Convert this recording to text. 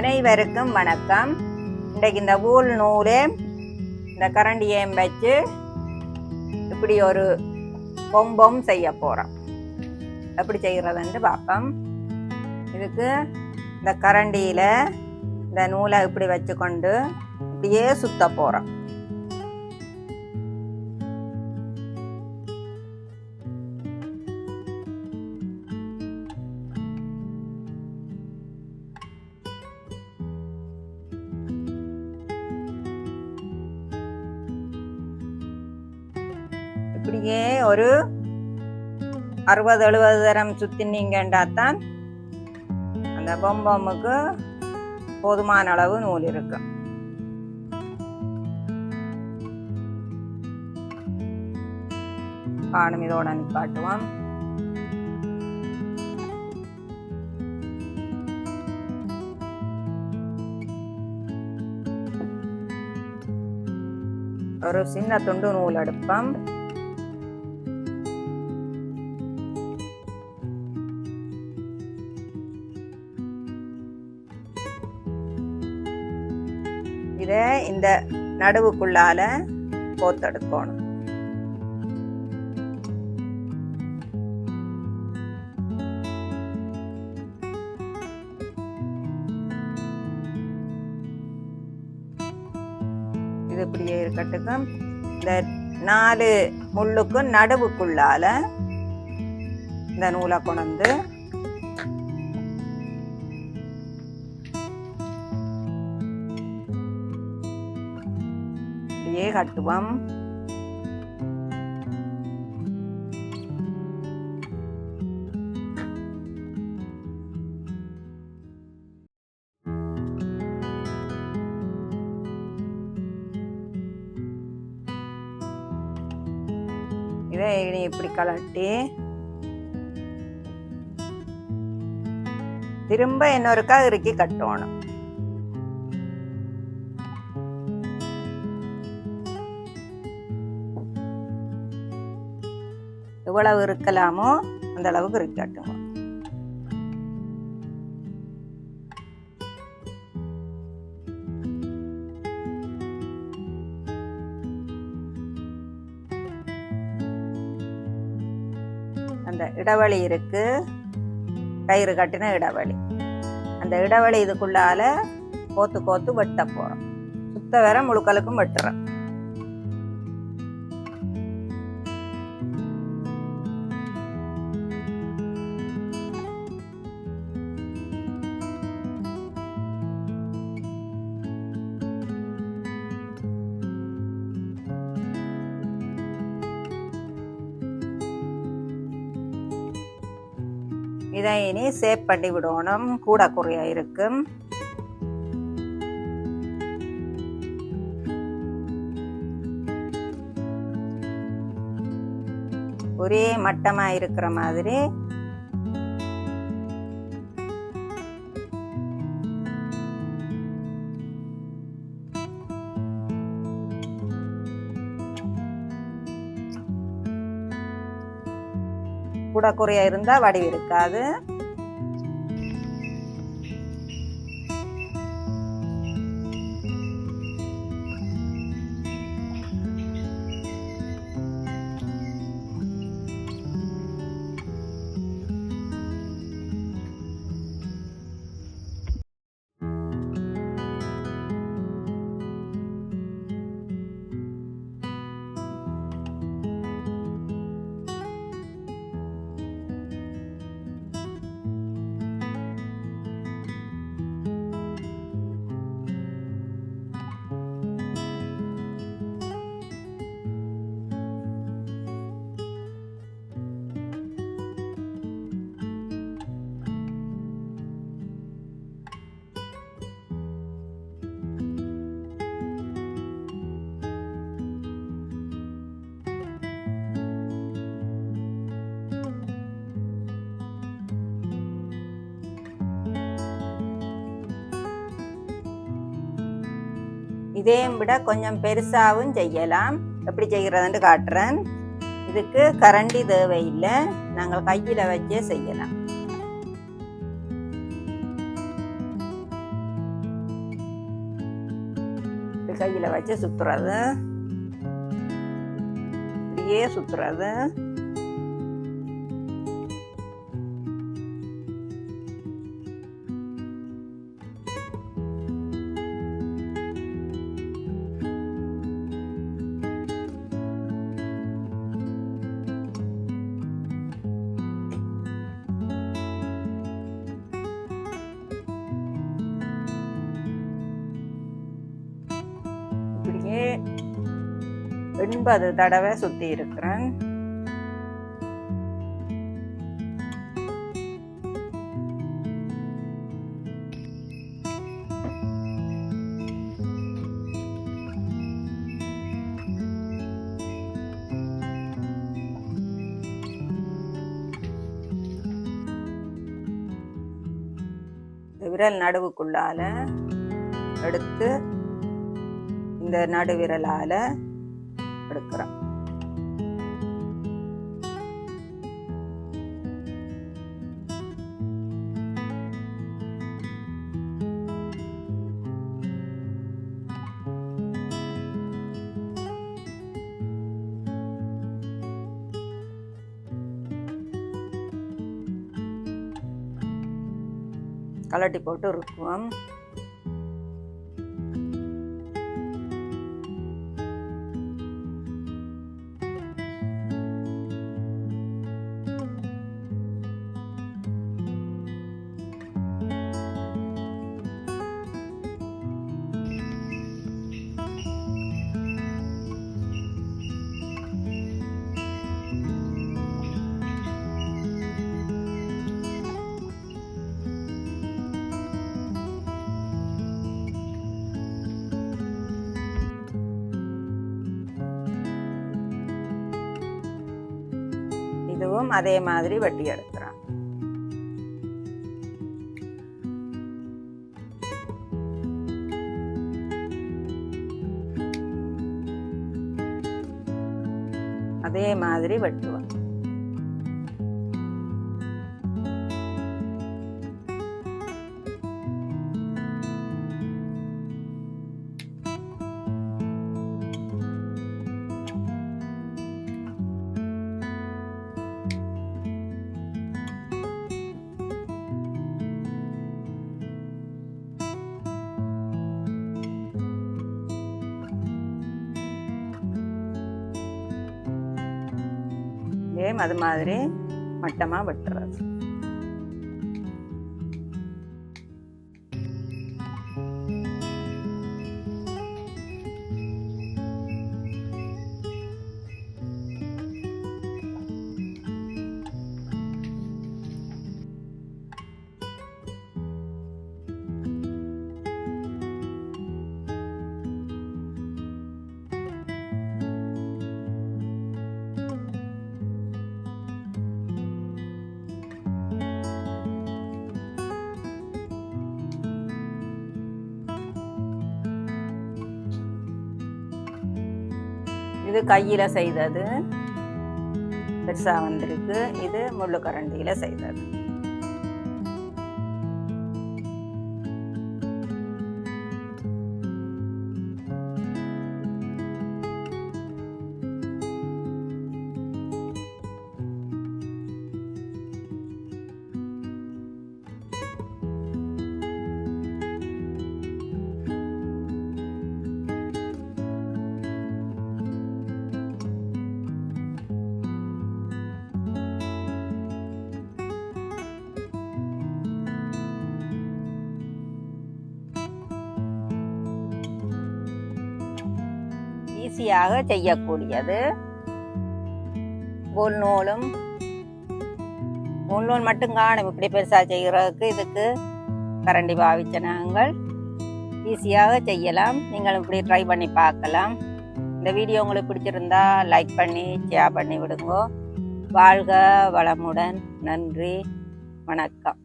அனைவருக்கும் வணக்கம். இன்றைக்கு இந்த ஊல் நூல் இந்த கரண்டியையும் வச்சு இப்படி ஒரு பொம்பம் செய்ய போகிறோம் எப்படி செய்கிறதுன்ட்டு பார்ப்போம். இதுக்கு இந்த கரண்டியில் இந்த நூலை இப்படி வச்சுக்கொண்டு இப்படியே சுத்த போகிறோம் இப்படியே ஒரு அறுபது எழுபது தரம் சுத்தினீங்கண்டா தான் அந்த பொம்பமுக்கு போதுமான அளவு நூல் இருக்கும் காணும் இதோட நிப்பாட்டுவோம். ஒரு சின்ன துண்டு நூல் எடுப்போம். இதை இந்த நடுவுக்குள்ளால கோத்தெடுக்கணும். இது இப்படியே இருக்கட்டுக்கும் இந்த நாலு முள்ளுக்கும் நடுவுக்குள்ளால இந்த நூலை கொண்டு கட்டுவோம். இதை இப்படி கலட்டி திரும்ப இன்னொருக்கா இறுக்கி கட்டணும். எவ்வளவு இருக்கலாமோ அந்த அளவுக்கு இருக்கட்டும் அந்த இடைவெளி இருக்கு. கயிறு கட்டின இடைவெளி அந்த இடைவெளி இதுக்குள்ளால கோத்து கோத்து வெட்ட போறோம். சுத்த வர முழுக்களுக்கும் வெட்டுறோம். இதை இனி சேவ் பண்ணி விடணும். கூட குறையா இருக்கும் ஒரே மட்டமா இருக்கிற மாதிரி கூட குறையா இருந்தா வடிவு இருக்காது இதையும் விட கொஞ்சம் பெருசாகவும் செய்யலாம். எப்படி செய்கிறதுன்னு காட்டுறேன். இதுக்கு கரண்டி தேவையில்லை. நாங்கள் கையில் வச்சே செய்யலாம். கையில் வச்சு சுற்றுறது இப்படியே சுற்றுறது எண்பது தடவை சுத்தி இருக்கிறேன். விரல் நடுவுக்குள்ளால எடுத்து இந்த நடுவிரலால எடுக்கிறோம். கலட்டி போட்டு இருக்குவோம் இதுவும் அதே மாதிரி வெட்டி எடுக்கிறோம் அதே மாதிரி வெட்டுவோம் அது மாதிரி மட்டமாக வெட்டுறது. இது கையில் செய்தது. பெருசாக வந்திருக்கு. இது முள்ளுக்கரண்டியில் செய்தது. ஈஸியாக செய்யக்கூடியது. நூல் நூலும். நூல் மட்டும் காணும். இப்படி பெருசாக செய்கிறதுக்கு இதுக்கு கரண்டி பாவிச்ச நாங்கள். ஈஸியாக செய்யலாம். நீங்களும் இப்படி ட்ரை பண்ணி பார்க்கலாம். இந்த வீடியோ உங்களுக்கு பிடிச்சிருந்தா லைக் பண்ணி ஷேர் பண்ணி விடுங்க. வாழ்க வளமுடன். நன்றி. வணக்கம்.